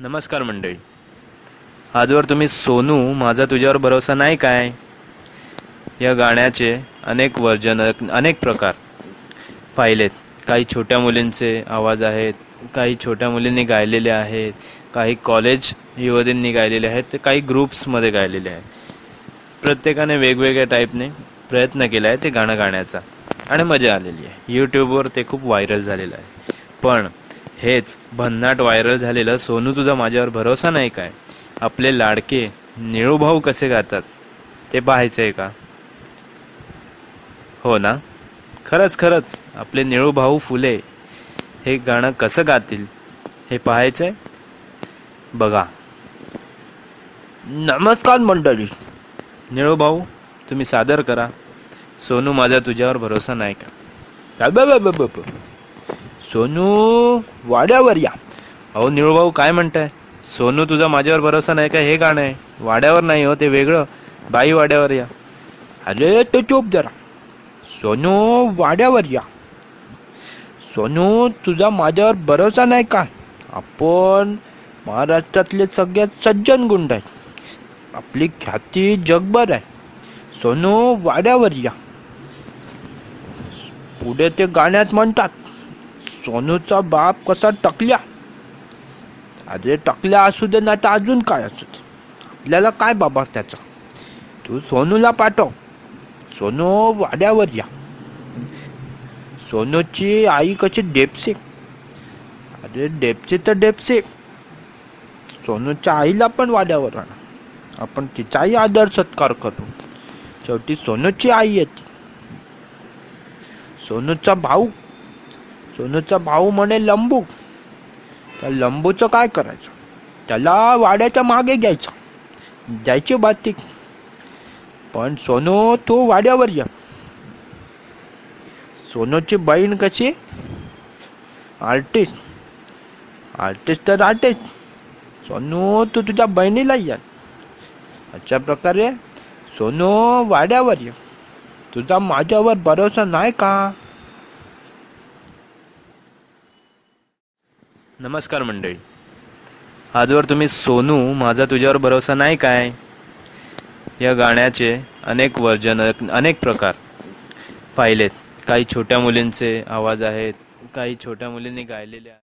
नमस्कार मंडळी. आजवर तुम्ही सोनू माझा तुझ्यावर भरोसा नाही काय? या गाण्याचे अनेक वर्जन अनेक प्रकार पाहिलेत. काही छोट्या मुलींचे आवाज आहेत काही छोट्या मुलींनी गायलेले आहेत काही कॉलेज युवतींनी गायलेले आहेत तर काही ग्रुप्समध्ये गायलेले आहेत. प्रत्येकाने वेगवेगळ्या टाईपने प्रयत्न केला आहे ते गाणं गाण्याचा. आणि मजा आलेली आहे. यूट्यूबवर ते खूप व्हायरल झालेलं आहे. पण हेच भन्नाट व्हायरल झालेलं सोनू तुझा माझ्यावर भरोसा नाही काय? आपले लाडके निळूभाऊ कसे गातात? ते पाहायचं आहे का? हो ना? खरंच खरंच. आपले निळूभाऊ फुले हे गाणं कसं गातील? हे पाहायचंय? बघा. नमस्कार मंडळी. निळूभाऊ तुम्ही सादर करा. सोनू माझा तुझ्यावर भरोसा नाही का? ब- ब- ब- सोनू वाड्यावर या. अहो निळूभाऊ काय म्हणताय? सोनू तुझा माझ्यावर भरोसा नाही का? हे गाणं आहे. वाड्यावर नाही हो ते वेगळं. बाई वाड्यावर या. अरे ते चोप जरा. सोनू वाड्यावर या. सोनू तुझा माझ्यावर भरोसा नाही का? आपण महाराष्ट्रातले सगळ्यात सज्जन गुंड आहेत. आपली ख्याती जगभर आहे. सोनू वाड्यावर या. पुढे ते गाण्यात म्हणतात. सोनूचा बाप कसा टकल्या? अरे टकल्या असू दे ना तर अजून काय असू दे? आपल्याला काय बाबा त्याचा? तू सोनूला पाठव. सोनू वाड्यावर या. सोनूची आई कशी डेपसे? अरे डेपसे तर डेपसे. सोनूच्या आईला पण वाड्यावर आणा. आपण तिचाही आदर सत्कार करू. शेवटी सोनूची आई येते. सोनूचा भाऊ सोनूचा भाऊ म्हणे लंबू. त्या लंबूचं काय करायचं? त्याला वाड्याच्या मागे घ्यायचं. द्यायची बाती पण सोनू तू वाड्यावर ये. सोनूची बहीण कशी? आर्टिस्ट. आर्टिस्ट तर आर्टिस्ट. सोनू तू तुझ्या बहिणीला या. अशा प्रकारे सोनू वाड्यावर ये. तुझा माझ्यावर भरोसा नाही का? नमस्कार मंडळी. आजवर तुम्ही सोनू माझा तुझ्यावर भरोसा नाही काय? या गाण्याचे अनेक वर्जन अनेक प्रकार पाहिलेत. काही छोट्या मुलींचे आवाज आहेत काही छोट्या मुलींनी गायलेले आहेत.